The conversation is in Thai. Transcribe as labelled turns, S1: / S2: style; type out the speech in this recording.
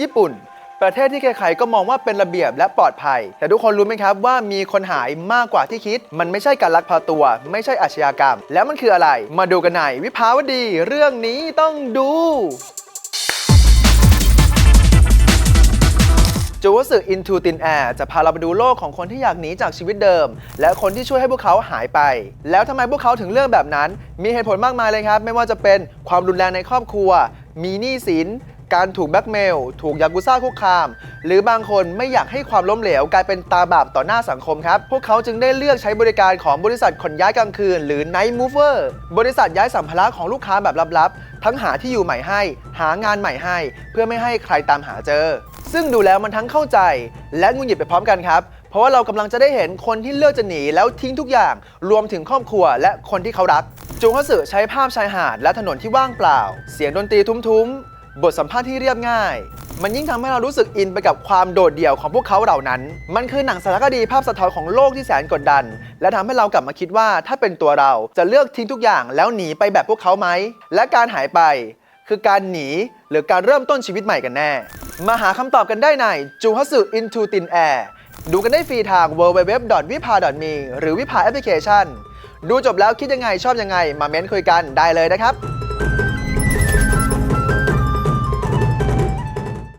S1: ญี่ปุ่น ประเทศที่ใครๆก็มองว่าเป็นระเบียบและปลอดภัย แต่ทุกคนรู้ไหมครับว่ามีคนหายมากกว่าที่คิด มันไม่ใช่การลักพาตัว ไม่ใช่อาชญากรรม แล้วมันคืออะไร มาดูกันในวิภาวดี เรื่องนี้ต้องดูจูวสึ Into Thin Air จะพาเราไปดูโลกของคนที่อยากหนีจากชีวิตเดิม และคนที่ช่วยให้พวกเขาหายไป แล้วทำไมพวกเขาถึงเลือกแบบนั้น มีเหตุผลมากมายเลยครับ ไม่ว่าจะเป็นความรุนแรงในครอบครัว มีหนี้สิน การถูกแบ็กเมล ถูกยากุซ่าคุกคาม หรือบางคนไม่อยากให้ความล้มเหลวกลายเป็นตาบาปต่อหน้าสังคมครับ พวกเขาจึงได้เลือกใช้บริการของบริษัทขนย้ายกลางคืน หรือ Night Mover บริษัทย้ายสัมภาระของลูกค้าแบบลับๆ ทั้งหาที่อยู่ใหม่ให้ หางานใหม่ให้ เพื่อไม่ให้ใครตามหาเจอ ซึ่งดูแล้วมันทั้งเข้าใจ และงุนหงิดไปพร้อมกันครับเพราะว่าเรากำลังจะได้เห็นคนที่เลือกจะหนีแล้วทิ้งทุกอย่าง รวมถึงครอบครัวและคนที่เขารัก จุงฮัสึใช้ภาพชายหาดและถนนที่ว่างเปล่า เสียงดนตรีทุ้มๆ บทสัมภาษณ์ที่เรียบง่าย มันยิ่งทำให้เรารู้สึกอินไปกับความโดดเดี่ยวของพวกเขาเหล่านั้น มันคือหนังสารคดีภาพสะท้อนของโลกที่แสนกดดัน และทำให้เรากลับมาคิดว่าถ้าเป็นตัวเราจะเลือกทิ้งทุกอย่างแล้วหนีไปแบบพวกเขาไหม และการหายไป คือการหนีหรือการเริ่มต้นชีวิตใหม่กันแน่ มาหาคำตอบกันได้ในจูฮัสึ Into Thin Air ดูกันได้ฟรีทาง www.vipa.me หรือวิภาแอปพลิเคชัน ดูจบแล้วคิดยังไงชอบยังไง มาเม้นคุยกันได้เลยนะครับ